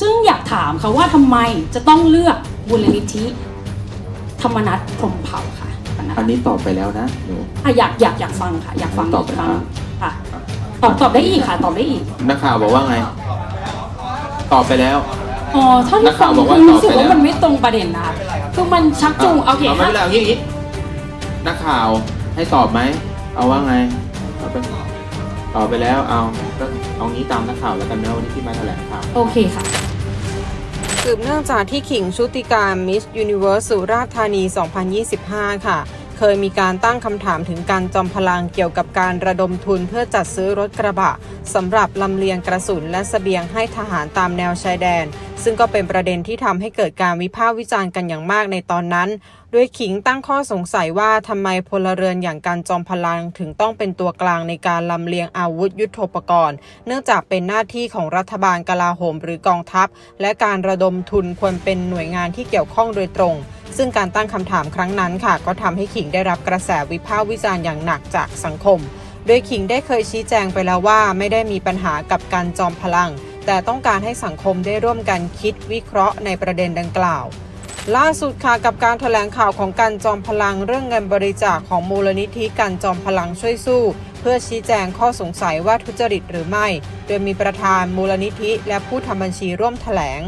ซึ่งอยากถามค่ะว่าทำไมจะต้องเลือกมูลนิธิ ธรรมนัฐพรหมเผ่าค่ะนะคะอันนี้ตอบไปแล้วนะหนู อะอยากอยากอยากฟังค่ะ อยากฟังตอบไปกครั้งอะค่ะตอบตอบได้อีกค่ะ ตอบได้อีกนักข่าวบอกว่าไง ตอบไปแล้ว อ๋อเท่านัที่กฟัข่างวบอกว่าคือรู้สึกตอบไปว่าแล้วมันไม่ตรงประเด็นนะคะคือมันชักจูงโอเคไม่ค่ะเป็นไรเอางี้อย่างงี้นักข่าวให้ตอบไหม เอาว่าไงเอาไป ตอบไปแล้วเอาก็เอางี้ตามนักข่าวแล้วกันเนอะวันนี้ที่มาแถลงข่าวโอเคค่ะ สืบเนื่องจากที่ขิงชุติการมิสยูนิเว r ร์สุราษฎร์ธานี 2025 ค่ะ เคยมีการตั้งคำถามถึงการจอมพลังเกี่ยวกับการระดมทุนเพื่อจัดซื้อรถกระบะสำหรับลำเลียงกระสุนและเสบียงให้ทหารตามแนวชายแดน ซึ่งก็เป็นประเด็นที่ทำให้เกิดการวิพากษ์วิจารณ์กันอย่างมากในตอนนั้นโดยขิงตั้งข้อสงสัยว่าทำไมพลเรือนอย่างการจอมพลังถึงต้องเป็นตัวกลางในการลำเลียงอาวุธยุโทโธปกรณ์ เนื่องจากเป็นหน้าที่ของรัฐบาลกลาโหมหรือกองทัพ และการระดมทุนควรเป็นหน่วยงานที่เกี่ยวข้องโดยตรงซึ่งการตั้งคำถามครั้งนั้นค่ะ ก็ทำให้ขิงได้รับกระแสวิพากษ์วิจารณ์อย่างหนักจากสังคม โดยขิงได้เคยชี้แจงไปแล้วว่าไม่ได้มีปัญหากับการจอมพลัง แต่ต้องการให้สังคมได้ร่วมกันคิดวิเคราะห์ในประเด็นดังกล่าว ล่าสุดค่ะกับการถแถลงข่าวของการจอมพลังเรื่องเงินบริจาคของมูลนิธิการจอมพลังช่วยสู้ เพื่อชี้แจงข้อสงสัยว่าทุจริตหรือไม่ โดยมีประธานมูลนิธิ และผู้ทำบัญชีร่วมถแถลง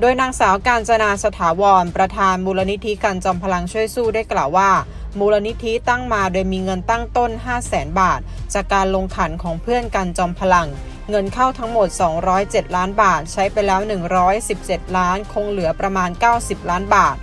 โดยนางสาวการจนาสถาวร ประธานมูลนิธิการจอมพลังช่วยสู้ได้กล่าวว่า มูลนิธิตั้งมาโดยมีเงินตั้งต้น 5 0 0แสนบาท จากการลงขันของเพื่อนการจอมพลัง เงินเข้าทั้งหมด 207 ล้านบาท ใช้ไปแล้ว 117 ล้าน คงเหลือประมาณ 90 ล้านบาท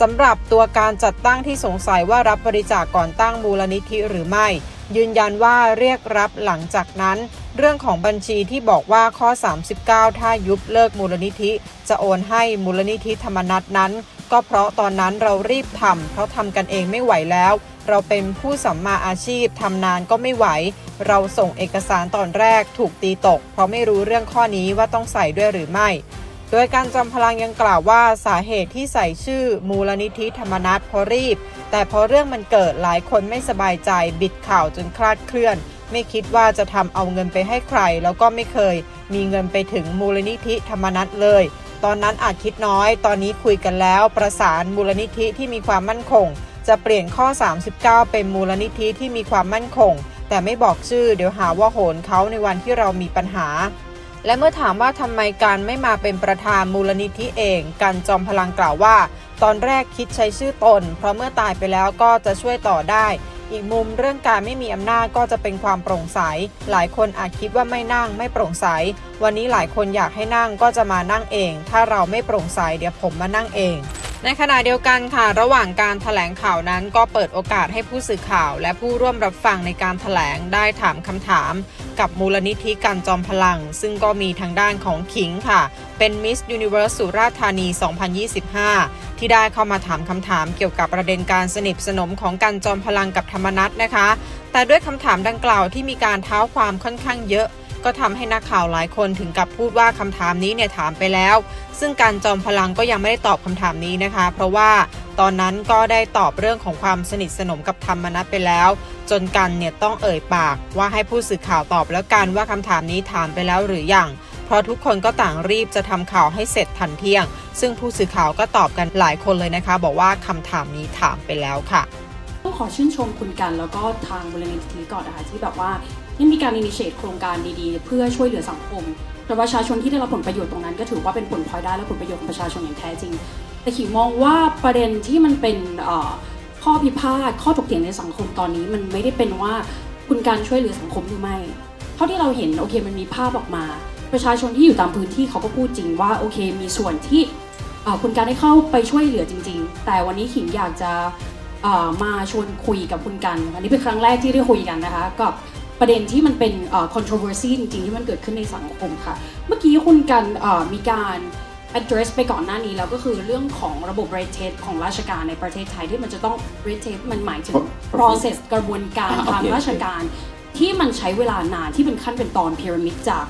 สำหรับตัวการจัดตั้งที่สงสัยว่ารับบริจาคก่อนตั้งมูลนิธิหรือไม่ ยืนยันว่าเรียกรับหลังจากนั้น เรื่องของบัญชีที่บอกว่าข้อ 39 ถ้ายุบเลิกมูลนิธิ จะโอนให้มูลนิธิธรรมนัตนั้น ก็เพราะตอนนั้นเรารีบทำเพราะทำกันเองไม่ไหวแล้ว เราเป็นผู้สัมมาอาชีพทำนานก็ไม่ไหว เราส่งเอกสารตอนแรกถูกตีตก เพราะไม่รู้เรื่องข้อนี้ว่าต้องใส่ด้วยหรือไม่ โดยการจอมพลังยังกล่าวว่าสาเหตุที่ใส่ชื่อมูลนิธิธรรมนัตเพราะรีบ แต่พอเรื่องมันเกิดหลายคนไม่สบายใจบิดข่าวจนคลาดเคลื่อน ไม่คิดว่าจะทำเอาเงินไปให้ใคร แล้วก็ไม่เคย มีเงินไปถึงมูลนิธิธรรมนัตเลย ตอนนั้นอาจคิดน้อย ตอนนี้คุยกันแล้วประสานมูลนิธิที่มีความมั่นคง จะเปลี่ยนข้อ 39 เป็นมูลนิธิที่มีความมั่นคง แต่ไม่บอกชื่อเดี๋ยวหาว่าโหนเขาในวันที่เรามีปัญหา และเมื่อถามว่าทำไมการไม่มาเป็นประธานมูลนิธิเองกันจอมพลังกล่าวว่า ตอนแรกคิดใช้ชื่อตน เพราะเมื่อตายไปแล้วก็จะช่วยต่อได้ อีกมุมเรื่องการไม่มีอำนาจก็จะเป็นความโปร่งใส หลายคนอาจคิดว่าไม่นั่งไม่โปร่งใส วันนี้หลายคนอยากให้นั่งก็จะมานั่งเอง ถ้าเราไม่โปร่งใสเดี๋ยวผมมานั่งเอง ในขณะเดียวกันค่ะ ระหว่างการถแถลงข่าวนั้นก็เปิดโอกาสให้ผู้สื่อข่าว และผู้ร่วมรับฟังในการถแถลงได้ถามคำถาม กับมูลนิธิการจอมพลัง ซึ่งก็มีทางด้านของขิงค่ะ เป็นมิสยูนิเว r ร์สุราษฎร์ธานี 2025 ที่ได้เข้ามาถามคำถามเกี่ยวกับประเด็นการสนิทสนมของการจอมพลังกับธรรมนัตนะคะ แต่ด้วยคำถามดังกล่าวที่มีการเท้าความค่อนข้างเยอะ ก็ทำให้นักข่าวหลายคนถึงกับพูดว่าคำถามนี้เนี่ยถามไปแล้ว ซึ่งการจอมพลังก็ยังไม่ได้ตอบคำถามนี้นะคะ เพราะว่าตอนนั้นก็ได้ตอบเรื่องของความสนิทสนมกับธรรมนัตไปแล้ว จนกันเนี่ยต้องเอ่ยปากว่าให้ผู้สื่อข่าวตอบแล้วกันว่าคำถามนี้ถามไปแล้วหรือยังเพราะทุกคนก็ต่างรีบจะทำข่าวให้เสร็จทันเที่ยง ซึ่งผู้สื่อข่าวก็ตอบกันหลายคนเลยนะคะ บอกว่าคำถามนี้ถามไปแล้วค่ะ องขอชื่นชมคุณกัน แล้วก็ทางบริษัทก่อนนะคะที่แบบว่าที่มีการอินิเชตโครงการดีๆ เพื่อช่วยเหลือสังคมแต่ประชาชนที่ได้รับผลประโยชน์ตรงนั้น ก็ถือว่าเป็นผลพลอยได้และผลประโยชน์ของประชาชนอย่างแท้จริง แต่ขิงมองว่าประเด็นที่มันเป็นข้อพิพาทข้อถกเถียงในสังคมตอนนี้ มันไม่ได้เป็นว่าคุณการช่วยเหลือสังคมหรือไม่เท่าที่เราเห็นโอเคมันมีภาพออกมา ประชาชนที่อยู่ตามพื้นที่เขาก็พูดจริงว่าโอเค มีส่วนที่คุณการได้เข้าไปช่วยเหลือจริง ๆ แต่วันนี้ขิงอยากจะ มาชวนคุยกับคุณกัน อันนี้เป็นครั้งแรกที่ได้คุยกันนะคะกับประเด็นที่มันเป็นเอ่อ controversy จริงๆ ที่มันเกิดขึ้นในสังคมค่ะ เมื่อกี้คุณกันเอ่อมีการ address ไปก่อนหน้านี้แล้วก็คือเรื่องของระบบ red tape ของราชการในประเทศไทยที่มันจะต้อง red tape มันหมายถึง process กระบวนการอ่าทางโอเคราชการที่มันใช้เวลานานที่เป็นขั้นเป็นตอนพีระมิดจาก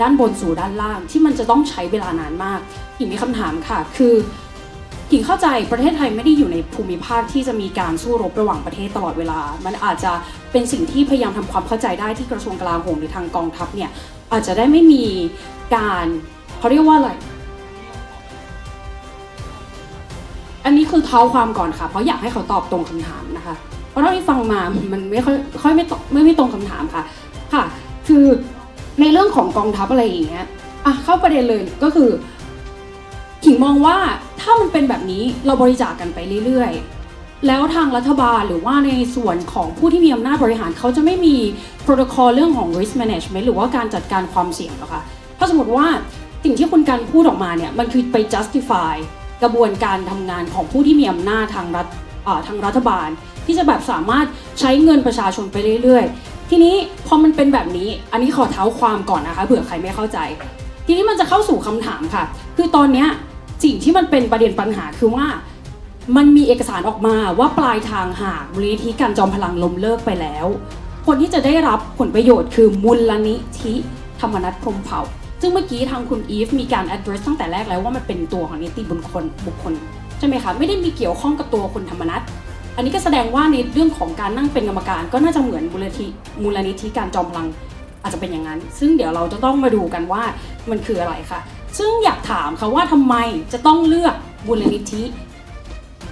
ด้านบนสู่ด้านล่างที่มันจะต้องใช้เวลานานมากอีกมีคำถามค่ะ คือกิ่ งเข้าใจประเทศไทยไม่ได้อยู่ในภูมิภาคที่จะมีการสู้รบระหว่างประเทศตลอดเวลา มันอาจจะเป็นสิ่งที่พยายามทำความเข้าใจได้ที่กระทรวงกลาโหมหรือทางกองทัพเนี่ยอาจจะได้ไม่มีการเขาเรียกว่าอะไรอันนี้คือเท้าความก่อนค่ะ เพราะอยากให้เขาตอบตรงคำถามนะคะ เพราะเท่าที่ฟังมามันไม่ค่อยค่อยไม่ตไม่ไม่ตรงคำถามค่ะ ค่ะ คือในเรื่องของกองทัพอะไรอย่างเงี้ยอะเข้าประเด็นเลยก็คือขิงมองว่า ถ้ามันเป็นแบบนี้เราบริจาคกันไปเรื่อยๆ แล้วทางรัฐบาลหรือว่าในส่วนของผู้ที่มีอำนาจบริหารเขาจะไม่มีโปรโตคอลเรื่องของ risk management หรือว่าการจัดการความเสี่ยงหรอกคะถ้าสมมติว่าสิ่งที่คุณการพูดออกมาเนี่ยมันคือไป justify กระบวนการทำงานของผู้ที่มีอำนาจทางรัฐทางรัฐบาล ที่จะแบบสามารถใช้เงินประชาชนไปเรื่อยๆ ทีนี้พอมันเป็นแบบนี้อันนี้ขอเท้าความก่อนนะคะเผื่อใครไม่เข้าใจ ทีนี้มันจะเข้าสู่คำถามค่ะ คือตอนเนี้ย สิ่งที่มันเป็นประเด็นปัญหาคือว่า มันมีเอกสารออกมาว่าปลายทางหากมูลนิธิการจอมพลังล้มเลิกไปแล้ว คนที่จะได้รับผลประโยชน์คือมูลนิธิธรรมนัฐพรมเผ่า ซึ่งเมื่อกี้ทางคุณอีฟมีการ address ตั้งแต่แรกแล้วว่ามันเป็นตัวของนิติบุคคลบุคคลใช่ไหมคะไม่ได้มีเกี่ยวข้องกับตัวคุณธรรมนัฐอันนี้ก็แสดงว่าในเรื่องของการนั่งเป็นกรรมการ ก็น่าจะเหมือนมูลนิธิมูลนิธิการจอมพลังอาจจะเป็นอย่างนั้น ซึ่งเดี๋ยวเราจะต้องมาดูกันว่ามันคืออะไรค่ะ ซึ่งอยากถามค่ะว่าทำไมจะต้องเลือกมูลนิธิ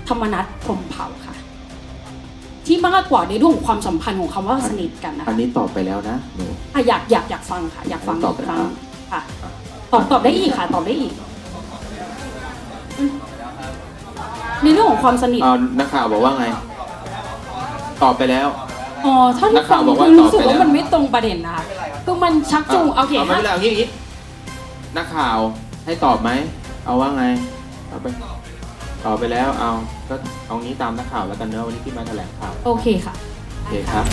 ธรรมนัฐพรหมเผ่าค่ะ ที่มากกว่าในเรื่องของความสัมพันธ์ของคำว่าสนิทกันนะอันคะนี้ตอบไปแล้วนะหนูอะอยากอยากอยากฟังค่ะ อยากฟังตอบไปกครั้งแล้วค่ะ ตอบตอบได้อีกค่ะ ตอบได้อีก ในเรื่องของความสนิท เอานักข่าวบอกว่าไง ตอบไปแล้ว อ๋อถ้านัที่กฟัข่างวบอกว่าคือรู้สึกตอบไปว่าแล้วมันไม่ตรงประเด็นนะคะคือมันชักจูงโอเคเอาไม่ฮะเป็นไรเอางี้อย่างงี้ นักข่าวให้ตอบไหม เอาว่าไงเอาไปตอบไปแล้วเอาก็เอางี้ตามนักข่าวแล้วกันเนอะวันนี้ที่มาแถลงข่าวโอเคค่ะ โอเคครับ